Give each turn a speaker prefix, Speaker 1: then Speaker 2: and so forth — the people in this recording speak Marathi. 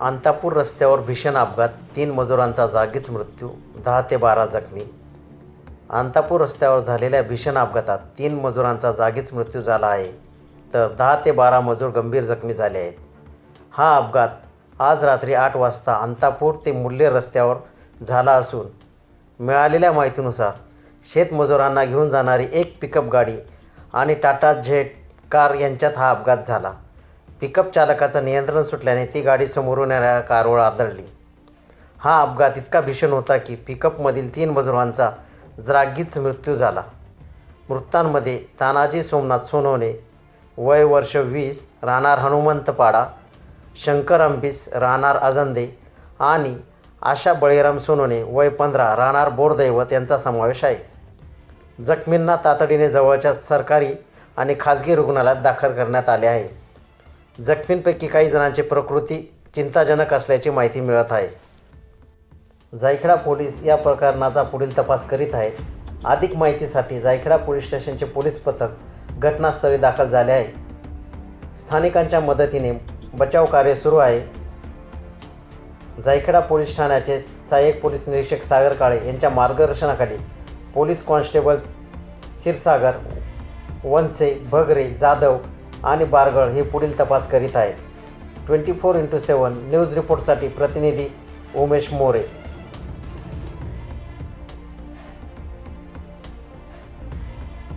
Speaker 1: अंतापूर रस्त्यावर भीषण अपघात. तीन मजुरांचा जागीच मृत्यू. दहा ते बारा जखमी. अंतापूर रस्त्यावर झालेल्या भीषण अपघातात तीन मजुरांचा जागीच मृत्यू झाला आहे. तर दहा ते बारा मजूर गंभीर जखमी झाले आहेत. हा अपघात आज रात्री आठ वाजता अंतापूर ते मुल्ले रस्त्यावर झाला असून मिळालेल्या माहितीनुसार शेतमजुरांना घेऊन जाणारी एक पिकअप गाडी आणि टाटा झेट कार यांच्यात हा अपघात झाला. पिकअप चालकाचं नियंत्रण सुटल्याने ती गाडी समोरून येणाऱ्या कारवर आदळली. हा अपघात इतका भीषण होता की पिकअपमधील तीन मजुरांचा जागीच मृत्यू झाला. मृतांमध्ये तानाजी सोमनाथ सोनवणे वय वर्ष वीस राहणार हनुमंतपाडा शंकर अंबिस राहणार आजंदे आणि आशा बळीराम सोनवणे वय पंधरा राहणार बोरदैवत यांचा समावेश आहे. जखमींना तातडीने जवळच्या सरकारी आणि खाजगी रुग्णालयात दाखल करण्यात आले आहे. जखमींपैकी काही जणांची प्रकृती चिंताजनक असल्याची माहिती मिळत आहे. जायखेडा पोलीस या प्रकरणाचा पुढील तपास करीत आहेत. अधिक माहितीसाठी जायखेडा पोलीस स्टेशनचे पोलीस पथक घटनास्थळी दाखल झाले आहे. स्थानिकांच्या मदतीने बचाव कार्य सुरू आहे. जायखेडा पोलीस ठाण्याचे सहाय्यक पोलीस निरीक्षक सागर काळे यांच्या मार्गदर्शनाखाली पोलीस कॉन्स्टेबल क्षीरसागर वनसे भगरे जाधव आणि बारगळ हे पुढील तपास करीत आहेत. Twenty four into seven news रिपोर्टसाठी प्रतिनिधी उमेश मोरे.